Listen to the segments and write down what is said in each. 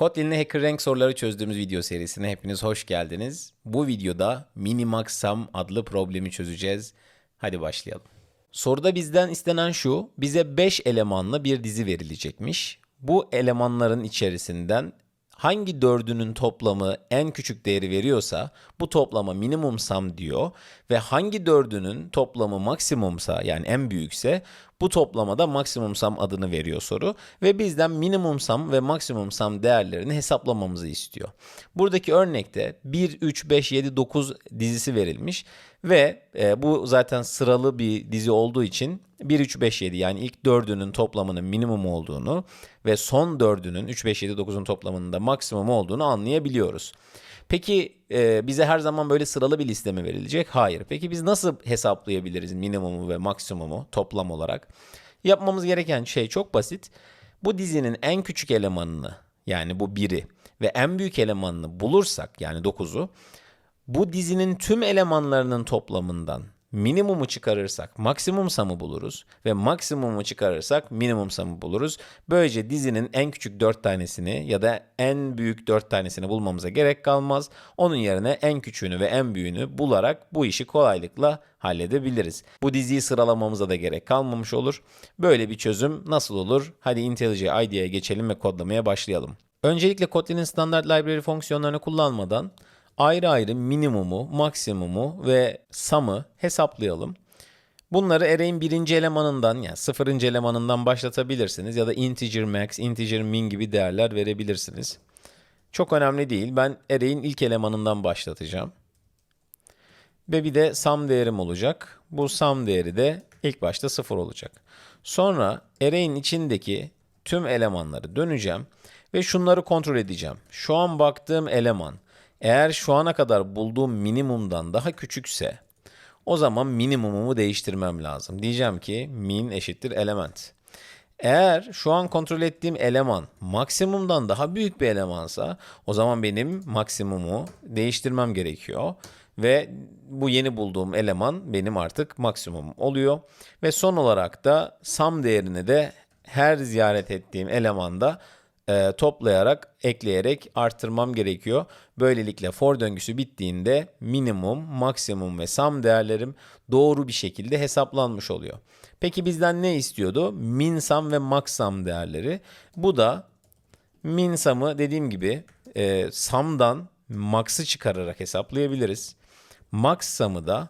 Kotlin'le Hacker Rank soruları çözdüğümüz video serisine hepiniz hoş geldiniz. Bu videoda Minimax Sum adlı problemi çözeceğiz. Hadi başlayalım. Soruda bizden istenen şu, bize 5 elemanlı bir dizi verilecekmiş. Bu elemanların içerisinden hangi dördünün toplamı en küçük değeri veriyorsa bu toplama minimum sum diyor ve hangi dördünün toplamı maksimumsa yani en büyükse bu toplamada maksimum sum adını veriyor soru ve bizden minimum sum ve maksimum sum değerlerini hesaplamamızı istiyor. Buradaki örnekte 1, 3, 5, 7, 9 dizisi verilmiş ve e, bu zaten sıralı bir dizi olduğu için 1, 3, 5, 7 yani ilk dördünün toplamının minimum olduğunu ve son dördünün 3, 5, 7, 9'un toplamının da maksimum olduğunu anlayabiliyoruz. Peki e, bize her zaman böyle sıralı bir liste mi verilecek? Hayır. Peki biz nasıl hesaplayabiliriz minimumu ve maksimumu toplam olarak? Yapmamız gereken şey çok basit. Bu dizinin en küçük elemanını yani bu biri ve en büyük elemanını bulursak yani 9'u bu dizinin tüm elemanlarının toplamından minimumu çıkarırsak maksimum samı buluruz ve maksimumu çıkarırsak minimum samı buluruz. Böylece dizinin en küçük 4 tanesini ya da en büyük 4 tanesini bulmamıza gerek kalmaz. Onun yerine en küçüğünü ve en büyüğünü bularak bu işi kolaylıkla halledebiliriz. Bu diziyi sıralamamıza da gerek kalmamış olur. Böyle bir çözüm nasıl olur? Hadi IntelliJ IDEA'ya geçelim ve kodlamaya başlayalım. Öncelikle Kotlin'in standart library fonksiyonlarını kullanmadan ayrı ayrı minimumu, maksimumu ve sum'ı hesaplayalım. Bunları array'in birinci elemanından yani sıfırıncı elemanından başlatabilirsiniz ya da integer max, integer min gibi değerler verebilirsiniz. Çok önemli değil. Ben array'in ilk elemanından başlatacağım. Ve bir de sum değerim olacak. Bu sum değeri de ilk başta sıfır olacak. Sonra array'in içindeki tüm elemanları döneceğim ve şunları kontrol edeceğim. Şu an baktığım eleman eğer şu ana kadar bulduğum minimumdan daha küçükse o zaman minimumumu değiştirmem lazım. Diyeceğim ki min eşittir element. Eğer şu an kontrol ettiğim eleman maksimumdan daha büyük bir elemansa o zaman benim maksimumu değiştirmem gerekiyor. Ve bu yeni bulduğum eleman benim artık maksimum oluyor. Ve son olarak da sum değerini de her ziyaret ettiğim elemanda e, toplayarak, ekleyerek arttırmam gerekiyor. Böylelikle for döngüsü bittiğinde minimum, maksimum ve sum değerlerim doğru bir şekilde hesaplanmış oluyor. Peki bizden ne istiyordu? Min sum ve max sum değerleri. Bu da min sum'ı dediğim gibi e, sum'dan max'ı çıkararak hesaplayabiliriz. Max sum'ı da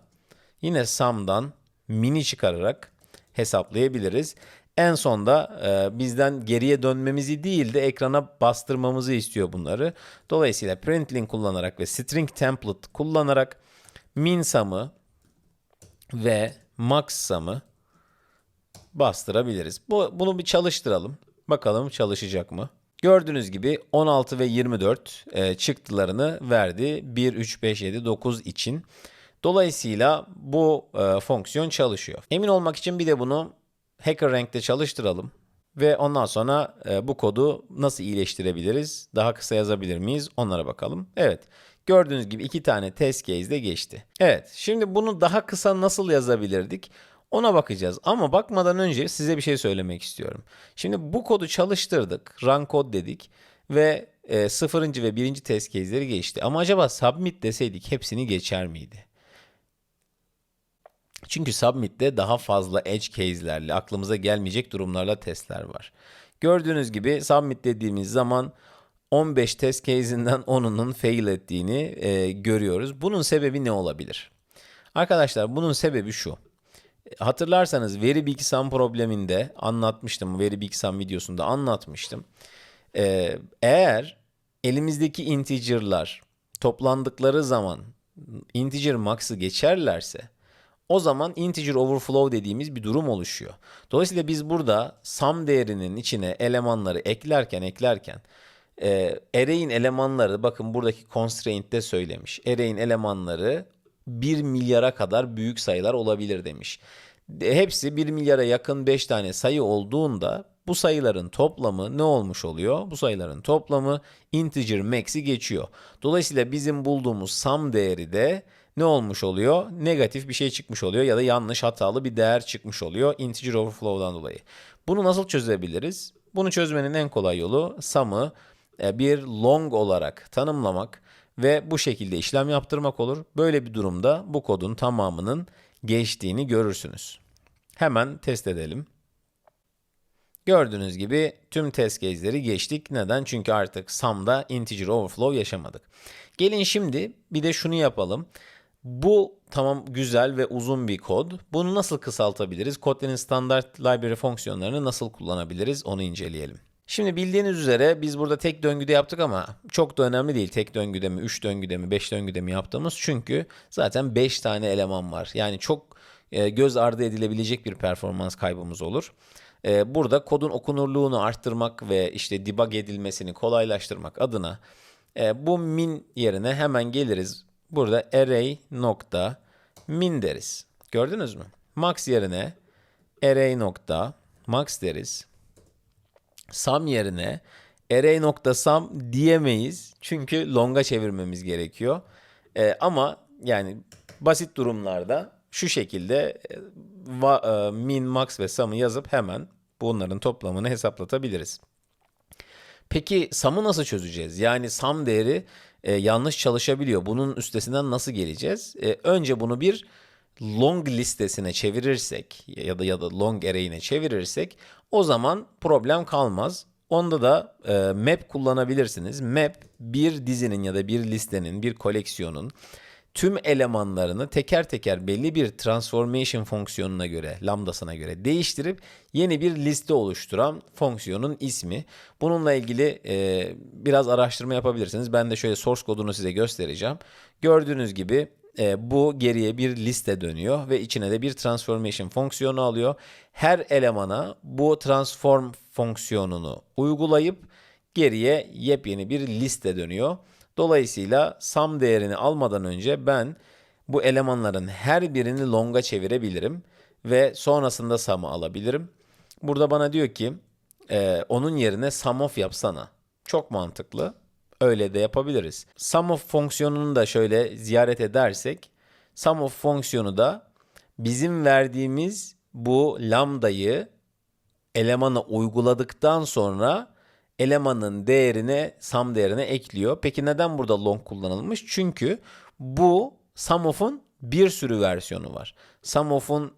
yine sum'dan mini çıkararak hesaplayabiliriz. En sonda e, bizden geriye dönmemizi değil de ekrana bastırmamızı istiyor bunları. Dolayısıyla println kullanarak ve string template kullanarak min sum'ı ve max sum'ı bastırabiliriz. Bu, bunu bir çalıştıralım. Bakalım çalışacak mı? Gördüğünüz gibi 16 ve 24 e, çıktılarını verdi. 1, 3, 5, 7, 9 için. Dolayısıyla bu e, fonksiyon çalışıyor. Emin olmak için bir de bunu HackerRank'te çalıştıralım. Ve ondan sonra e, bu kodu nasıl iyileştirebiliriz? Daha kısa yazabilir miyiz? Onlara bakalım. Evet. Gördüğünüz gibi iki tane test case de geçti. Evet. Şimdi bunu daha kısa nasıl yazabilirdik? Ona bakacağız. Ama bakmadan önce size bir şey söylemek istiyorum. Şimdi bu kodu çalıştırdık. Run code dedik. Ve e, sıfırıncı ve birinci test case'leri geçti. Ama acaba submit deseydik hepsini geçer miydi? Çünkü Submit'te daha fazla edge case'lerle, aklımıza gelmeyecek durumlarla testler var. Gördüğünüz gibi Submit dediğimiz zaman 15 test case'inden 10'unun fail ettiğini e, görüyoruz. Bunun sebebi ne olabilir? Arkadaşlar bunun sebebi şu. Hatırlarsanız veri sum probleminde anlatmıştım. Veri sum videosunda anlatmıştım. Ee, eğer elimizdeki integer'lar toplandıkları zaman integer max'ı geçerlerse o zaman integer overflow dediğimiz bir durum oluşuyor. Dolayısıyla biz burada sum değerinin içine elemanları eklerken eklerken e, array'in elemanları bakın buradaki constraint'te söylemiş. Array'in elemanları 1 milyara kadar büyük sayılar olabilir demiş. Hepsi 1 milyara yakın 5 tane sayı olduğunda bu sayıların toplamı ne olmuş oluyor? Bu sayıların toplamı integer max'i geçiyor. Dolayısıyla bizim bulduğumuz sum değeri de ne olmuş oluyor? Negatif bir şey çıkmış oluyor ya da yanlış hatalı bir değer çıkmış oluyor integer overflow'dan dolayı. Bunu nasıl çözebiliriz? Bunu çözmenin en kolay yolu sum'ı e, bir long olarak tanımlamak ve bu şekilde işlem yaptırmak olur. Böyle bir durumda bu kodun tamamının geçtiğini görürsünüz. Hemen test edelim. Gördüğünüz gibi tüm test case'leri geçtik. Neden? Çünkü artık sum'da integer overflow yaşamadık. Gelin şimdi bir de şunu yapalım. Bu tamam güzel ve uzun bir kod. Bunu nasıl kısaltabiliriz? Kotlin'in standart library fonksiyonlarını nasıl kullanabiliriz? Onu inceleyelim. Şimdi bildiğiniz üzere biz burada tek döngüde yaptık ama çok da önemli değil. Tek döngüde mi, 3 döngüde mi, 5 döngüde mi yaptığımız. Çünkü zaten 5 tane eleman var. Yani çok e, göz ardı edilebilecek bir performans kaybımız olur. E, burada kodun okunurluğunu arttırmak ve işte debug edilmesini kolaylaştırmak adına e, bu min yerine hemen geliriz. Burada array nokta min deriz. Gördünüz mü? Max yerine array nokta max deriz. Sum yerine array nokta sum diyemeyiz. Çünkü long'a çevirmemiz gerekiyor. Ee, ama yani basit durumlarda şu şekilde e, e, min, max ve sum'ı yazıp hemen bunların toplamını hesaplatabiliriz. Peki sum'ı nasıl çözeceğiz? Yani sum değeri e, yanlış çalışabiliyor. Bunun üstesinden nasıl geleceğiz? E, önce bunu bir long listesine çevirirsek ya da ya da long array'ine çevirirsek o zaman problem kalmaz. Onda da e, map kullanabilirsiniz. Map bir dizinin ya da bir listenin, bir koleksiyonun tüm elemanlarını teker teker belli bir transformation fonksiyonuna göre, lambdasına göre değiştirip yeni bir liste oluşturan fonksiyonun ismi. Bununla ilgili e, biraz araştırma yapabilirsiniz. Ben de şöyle source kodunu size göstereceğim. Gördüğünüz gibi e, bu geriye bir liste dönüyor ve içine de bir transformation fonksiyonu alıyor. Her elemana bu transform fonksiyonunu uygulayıp geriye yepyeni bir liste dönüyor. Dolayısıyla sum değerini almadan önce ben bu elemanların her birini long'a çevirebilirim ve sonrasında sum'ı alabilirim. Burada bana diyor ki e, onun yerine sum of yapsana. Çok mantıklı. Öyle de yapabiliriz. Sum of fonksiyonunu da şöyle ziyaret edersek sum of fonksiyonu da bizim verdiğimiz bu lambdayı elemana uyguladıktan sonra elemanın değerine sum değerine ekliyor. Peki neden burada long kullanılmış? Çünkü bu sum of'un bir sürü versiyonu var. Sum of'un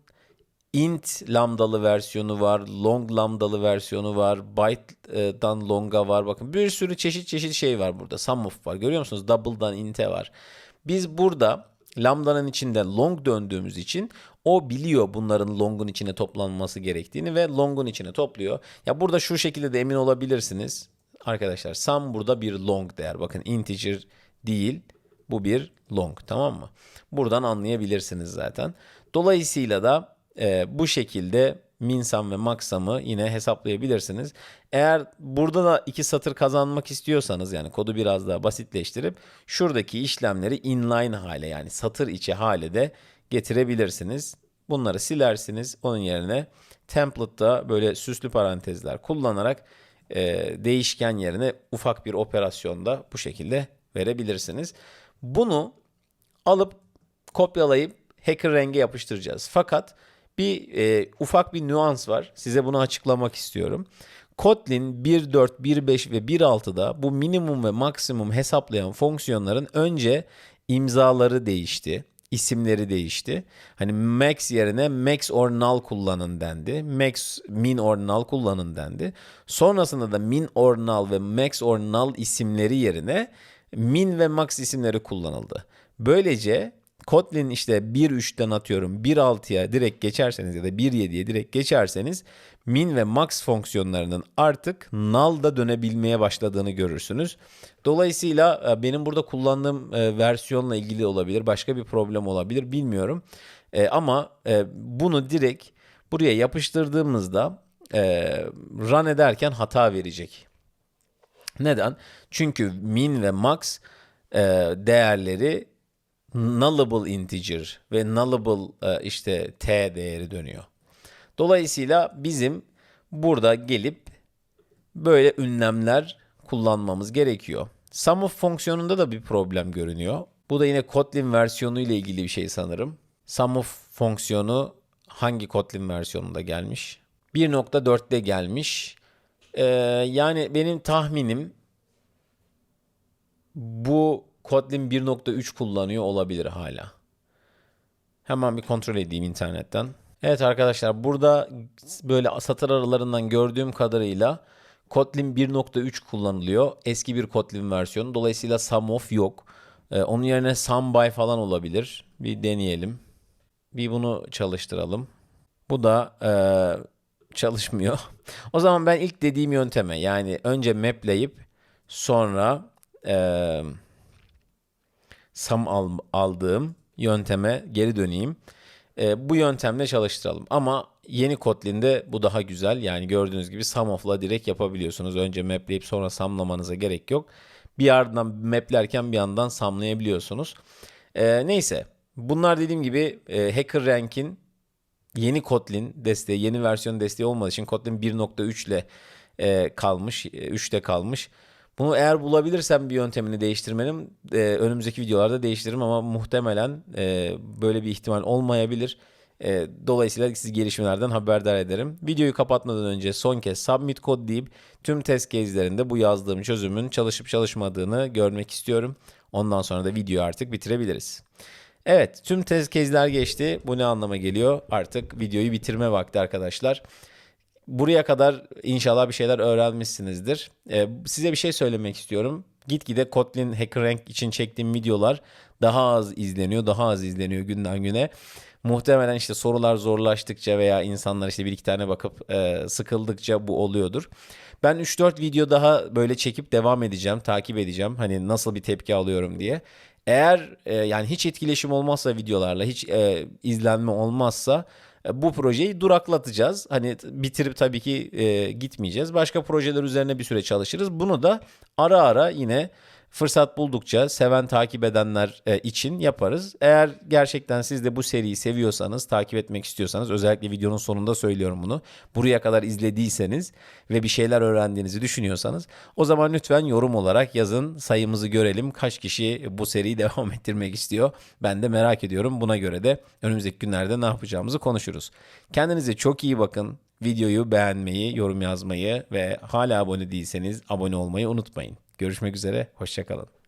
int lambdalı versiyonu var, long lambdalı versiyonu var, byte'dan long'a var. Bakın bir sürü çeşit çeşit şey var burada. Sum of var. Görüyor musunuz? Double'dan int'e var. Biz burada lambda'nın içinde long döndüğümüz için o biliyor bunların long'un içine toplanması gerektiğini ve long'un içine topluyor. Ya burada şu şekilde de emin olabilirsiniz. Arkadaşlar sum burada bir long değer. Bakın integer değil. Bu bir long tamam mı? Buradan anlayabilirsiniz zaten. Dolayısıyla da e, bu şekilde minsum ve maksamı yine hesaplayabilirsiniz. Eğer burada da iki satır kazanmak istiyorsanız yani kodu biraz daha basitleştirip şuradaki işlemleri inline hale yani satır içi hale de getirebilirsiniz. Bunları silersiniz. Onun yerine template'da böyle süslü parantezler kullanarak e, değişken yerine ufak bir operasyonda bu şekilde verebilirsiniz. Bunu alıp kopyalayıp hacker renge yapıştıracağız. Fakat bir e, ufak bir nüans var. Size bunu açıklamak istiyorum. Kotlin 1.4, 1.5 ve 1.6'da bu minimum ve maksimum hesaplayan fonksiyonların önce imzaları değişti isimleri değişti. Hani max yerine max or null kullanın dendi. Max, min or null kullanın dendi. Sonrasında da min or null ve max or null isimleri yerine min ve max isimleri kullanıldı. Böylece Kotlin işte 1.3'ten atıyorum 1.6'ya direkt geçerseniz ya da 1.7'ye direkt geçerseniz min ve max fonksiyonlarının artık null'da dönebilmeye başladığını görürsünüz. Dolayısıyla e, benim burada kullandığım e, versiyonla ilgili olabilir, başka bir problem olabilir bilmiyorum. E, ama bunu direkt buraya yapıştırdığımızda run ederken hata verecek. Neden? Çünkü min ve max değerleri nullable integer ve nullable e, işte t değeri dönüyor. Dolayısıyla bizim burada gelip böyle ünlemler kullanmamız gerekiyor. Sum of fonksiyonunda da bir problem görünüyor. Bu da yine Kotlin versiyonu ile ilgili bir şey sanırım. Sum of fonksiyonu hangi Kotlin versiyonunda gelmiş? 1.4'te gelmiş. Ee, yani benim tahminim bu Kotlin 1.3 kullanıyor olabilir hala. Hemen bir kontrol edeyim internetten. Evet arkadaşlar burada böyle satır aralarından gördüğüm kadarıyla Kotlin 1.3 kullanılıyor. Eski bir Kotlin versiyonu. Dolayısıyla SumOf yok. Ee, onun yerine SumBy falan olabilir. Bir deneyelim. Bir bunu çalıştıralım. Bu da e, çalışmıyor. o zaman ben ilk dediğim yönteme yani önce mapleyip sonra e, sum al, aldığım yönteme geri döneyim. E, bu yöntemle çalıştıralım. Ama yeni Kotlin'de bu daha güzel. Yani gördüğünüz gibi sum of'la direkt yapabiliyorsunuz. Önce mapleyip sonra sumlamanıza gerek yok. Bir yandan maplerken bir yandan sumlayabiliyorsunuz. E, neyse. Bunlar dediğim gibi e, HackerRank'in yeni Kotlin desteği, yeni versiyon desteği olmadığı için Kotlin 1.3 ile e, kalmış, 3'te kalmış. Bunu eğer bulabilirsem bir yöntemini değiştirmenin e, önümüzdeki videolarda değiştiririm ama muhtemelen e, böyle bir ihtimal olmayabilir. E, dolayısıyla sizi gelişmelerden haberdar ederim. Videoyu kapatmadan önce son kez submit kod deyip tüm test case'lerinde bu yazdığım çözümün çalışıp çalışmadığını görmek istiyorum. Ondan sonra da videoyu artık bitirebiliriz. Evet tüm test case'ler geçti. Bu ne anlama geliyor? Artık videoyu bitirme vakti arkadaşlar. Buraya kadar inşallah bir şeyler öğrenmişsinizdir. Ee, size bir şey söylemek istiyorum. Gitgide Kotlin HackerRank için çektiğim videolar daha az izleniyor, daha az izleniyor günden güne. Muhtemelen işte sorular zorlaştıkça veya insanlar işte bir iki tane bakıp e, sıkıldıkça bu oluyordur. Ben 3-4 video daha böyle çekip devam edeceğim, takip edeceğim. Hani nasıl bir tepki alıyorum diye. Eğer e, yani hiç etkileşim olmazsa videolarla, hiç e, izlenme olmazsa bu projeyi duraklatacağız. Hani bitirip tabii ki e, gitmeyeceğiz. Başka projeler üzerine bir süre çalışırız. Bunu da ara ara yine fırsat buldukça seven takip edenler e, için yaparız. Eğer gerçekten siz de bu seriyi seviyorsanız, takip etmek istiyorsanız özellikle videonun sonunda söylüyorum bunu. Buraya kadar izlediyseniz ve bir şeyler öğrendiğinizi düşünüyorsanız o zaman lütfen yorum olarak yazın. Sayımızı görelim. Kaç kişi bu seriyi devam ettirmek istiyor? Ben de merak ediyorum. Buna göre de önümüzdeki günlerde ne yapacağımızı konuşuruz. Kendinize çok iyi bakın. Videoyu beğenmeyi, yorum yazmayı ve hala abone değilseniz abone olmayı unutmayın. Görüşmek üzere, hoşçakalın.